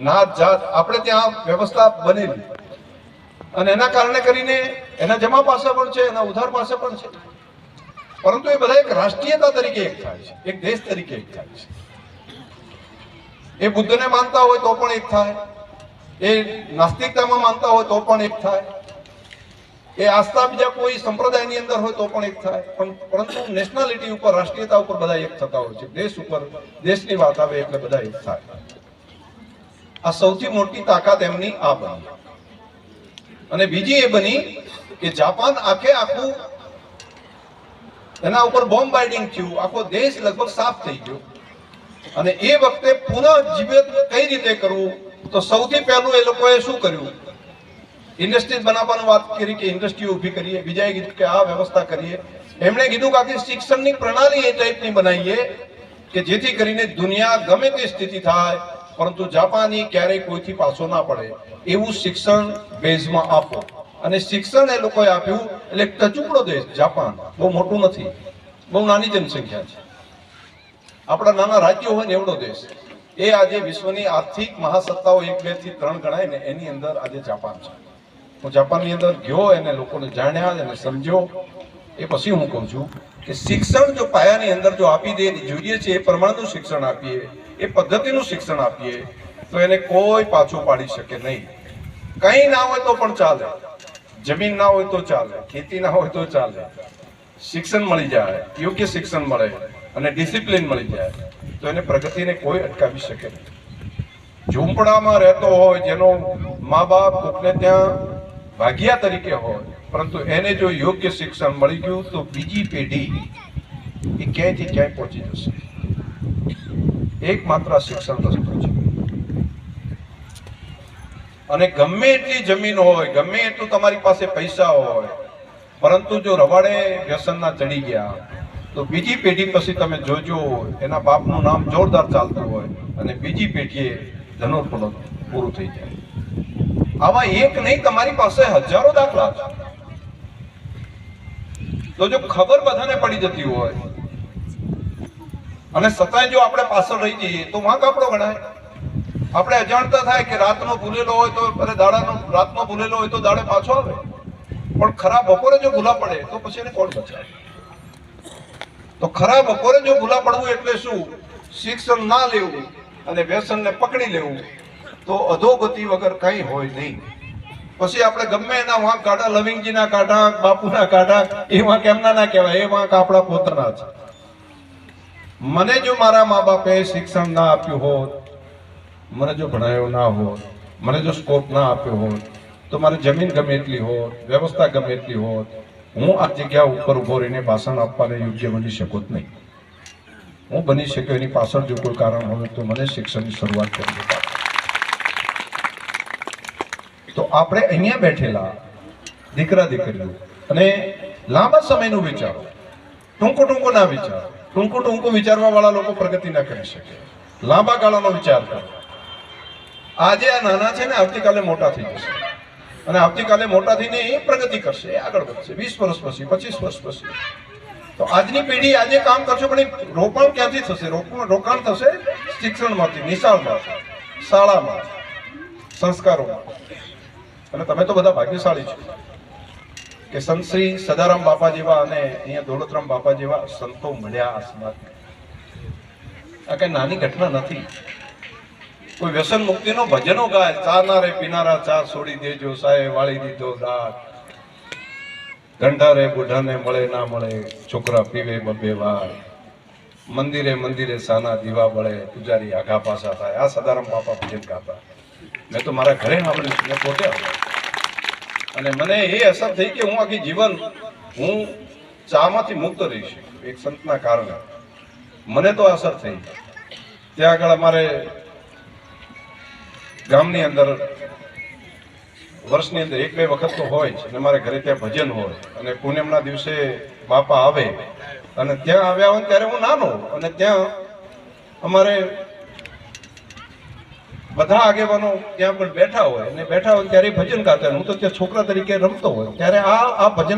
નાત જાત આપણે ત્યાં વ્યવસ્થા બનેલી. અને એના કારણે કરીને એના જમા પાસે પણ છે, એના ઉધાર પાસે પણ છે. પરંતુ એ બધા એક રાષ્ટ્રીયતા તરીકે એક થાય છે, એક દેશ તરીકે એક થાય છે. એ બુદ્ધને માનતા હોય તો પણ એક થાય. એ નાસ્તિકતામાં માનતા હોય તો પણ એક થાય. એ આસ્થા બીજા કોઈ સંપ્રદાયની અંદર હોય તો પણ એક થાય. પણ પરંતુ નેશનાલિટી ઉપર, રાષ્ટ્રીયતા ઉપર બધા એક થતા હોય છે. દેશ ઉપર, દેશની વાત આવે એટલે બધા એક થાય. આ સૌથી મોટી તાકાત એમની આ બની. અને બીજી એ બની કે જાપાન આખે આખું એના ઉપર બોમ્બ બાઇડિંગ થયું. આખો દેશ લગભગ સાફ થઈ ગયો. અને એ વખતે પુનઃ જીવિત કઈ રીતે કરવું? તો સૌથી પહેલું એ લોકોએ શું કર્યું? ઇન્ડસ્ટ્રીઝ બનાવવાની વાત કરી કે ઇન્ડસ્ટ્રી ઊભી કરીએ. બીજાએ કીધું કે આ વ્યવસ્થા કરીએ. એમણે કીધું કે આખી શિક્ષણની પ્રણાલી એ ટાઈપની બનાવીએ કે જેથી કરીને દુનિયા ગમે તે સ્થિતિ થાય પરંતુ જાપાની ક્યારેય કોઈથી પાછો ના પડે એવું શિક્ષણ બેઝમાં આપો. અને શિક્ષણ એ લોકોએ આપ્યું એટલે ટચુકડો દેશ, જાપાન, બહુ મોટું નથી, બહુ નાની જનસંખ્યા છે. આપણા નાના રાજ્યો હોય ને એવડો દેશ, એ આજે વિશ્વની આર્થિક મહાસત્તાઓ એક, બેથી ત્રણ ગણાય ને એની અંદર આજે જાપાન છે. હું જાપાનની અંદર ગયો, એને લોકોને જાણ્યા, એને સમજ્યો. એ પછી હું કહું છું કે શિક્ષણ જો પાયાની અંદર જો આપી દે જોઈએ છે, એ પ્રમાણનું શિક્ષણ આપીએ એ પદ્ધતિનું શિક્ષણ આપીએ, તો એને કોઈ પાછું પાડી શકે નહીં. કંઈ ના હોય તો પણ ચાલે. જમીન ના હોય તો ચાલે, ખેતી ના હોય તો ચાલે. શિક્ષણ મળી જાય, યોગ્ય શિક્ષણ મળે અને ડિસિપ્લિન મળી જાય, તો એને પ્રગતિને કોઈ અટકાવી શકે નહીં. ઝૂંપડામાં રહેતો હોય, જેનો મા બાપ કોકને ત્યાં ભાગિયા તરીકે હોય, પરંતુ એને જો યોગ્ય શિક્ષણ મળી ગયું, તો બીજી પેઢી એ ક્યાંયથી ક્યાંય પહોંચી જશે. એકમાત્ર શિક્ષણ રસ્તો છે. અને ગમે એટલી જમીન હોય, ગમે એટલું તમારી પાસે પૈસા હોય, પરંતુ જો રવાડે વ્યસનના ચડી ગયા, તો બીજી પેઢી પછી તમે જોજો, એના બાપનું નામ જોરદાર ચાલતું હોય અને બીજી પેઢીએ ધનુર પૂરું થઈ જાય. આવા એક નહીં, તમારી પાસે હજારો દાખલા છે. તો જો ખબર બધાને પડી જતી હોય અને છતાંય જો આપણે પાછળ રહી જઈએ, તો વાંક આપણો ગણાય. આપણે અજાણતા થાય કે રાતનો ભૂલેલો હોય તો અરે દાડાનો, રાતનો ભૂલેલો હોય તો દાડે પાછો આવે. પણ ખરા બપોરે જો ભૂલા પડે, તો પછી એને કોણ બચાવે? તો ખરા બપોરે જો ભૂલા પડવું એટલે શું? શિક્ષણ ના લેવું અને વ્યસનને પકડી લેવું, તો અધોગતિ વગર કંઈ હોય નહીં. પછી આપણે ગમે એના વાંક કાઢા, લવિંગજીના કાઢા, બાપુના કાઢા એ વાંક એમના ના કહેવાય? એ વાંક આપણા પોતાના છે મને જો મારા મા બાપે શિક્ષણ ના આપ્યું હોત, મને જો ભણાયો ના હોત, મને જો સ્કોપ ના આપ્યો હોત, તો મારી જમીન ગમે એટલી હોત, વ્યવસ્થા ગમે એટલી હોત, હું આ જગ્યા ઉપર ઊભો રહીને ભાષણ આપવાને યોગ્ય બની શકો જ નહીં. હું બની શક્યો એની પાછળ જો કોઈ કારણ હોય તો મને શિક્ષણની શરૂઆત કરવી તો આપણે અહીંયા બેઠેલા દીકરા દીકરીઓ અને લાંબા સમયનું વિચારો ટૂંકો ટૂંકો ના વિચારો ટૂંકો ટૂંકું વિચારવા વાળા લોકો પ્રગતિ ના કરી શકે. લાંબા ગાળાનો વિચાર કરો. આજે આ નાના છે ને, આવતીકાલે મોટા થઈ જશે. અને આવતીકાલે મોટા થઈને એ પ્રગતિ કરશે આગળ વધશે. વીસ વર્ષ પછી, પચીસ વર્ષ પછી. તો આજની પેઢી આજે કામ કરશે, પણ એ રોકાણ ક્યાંથી થશે? રોકાણ થશે શિક્ષણમાંથી, નિશાળમાંથી, શાળામાં, સંસ્કારોમાં. અને તમે તો બધા ભાગ્યશાળી છો. કે સંતશ્રી સદારામ બાપા જેવા અને અહીંયા દોલતરામ બાપા જેવા સંતો મળ્યા આ સમાજમાં આ કઈ નાની ઘટના નથી. કોઈ વ્યસન મુક્તિનો ભજનો ગાય. ચા ના રે પીનારા, ચા છોડી દેજો સાહેબ, વાળી દીધો દાટ ગંઢારે બુઢાને મળે, ના મળે, છોકરા પીવે બબે વાર મંદિરે મંદિરે સાના દીવા બળે, પૂજારી આઘા પાસા થાય. આ સદારામ બાપા ભજન ગાતા. મેં તો મારા ઘરે સાંભળ્યું મેં પોતે સાંભળ્યું. અને મને એ અસર થઈ કે હું આખી જીવન હું ચામાંથી મુક્ત રહીશ, એક સંતના કારણે. મને તો અસર થઈ. ત્યાં આગળ અમારે ગામની અંદર વર્ષની અંદર એક બે વખત તો હોય અને મારે ઘરે ત્યાં ભજન હોય, અને પૂનમના દિવસે બાપા આવે, અને ત્યાં આવ્યા હોય ત્યારે હું નાનો, અને ત્યાં અમારે બધા આગેવાનો ત્યાં પણ બેઠા હોય અને બેઠા હોય ત્યારે ભજન ગાતા. હું તો ત્યાં છોકરા તરીકે રમતો હોય ત્યારે આ આ ભજન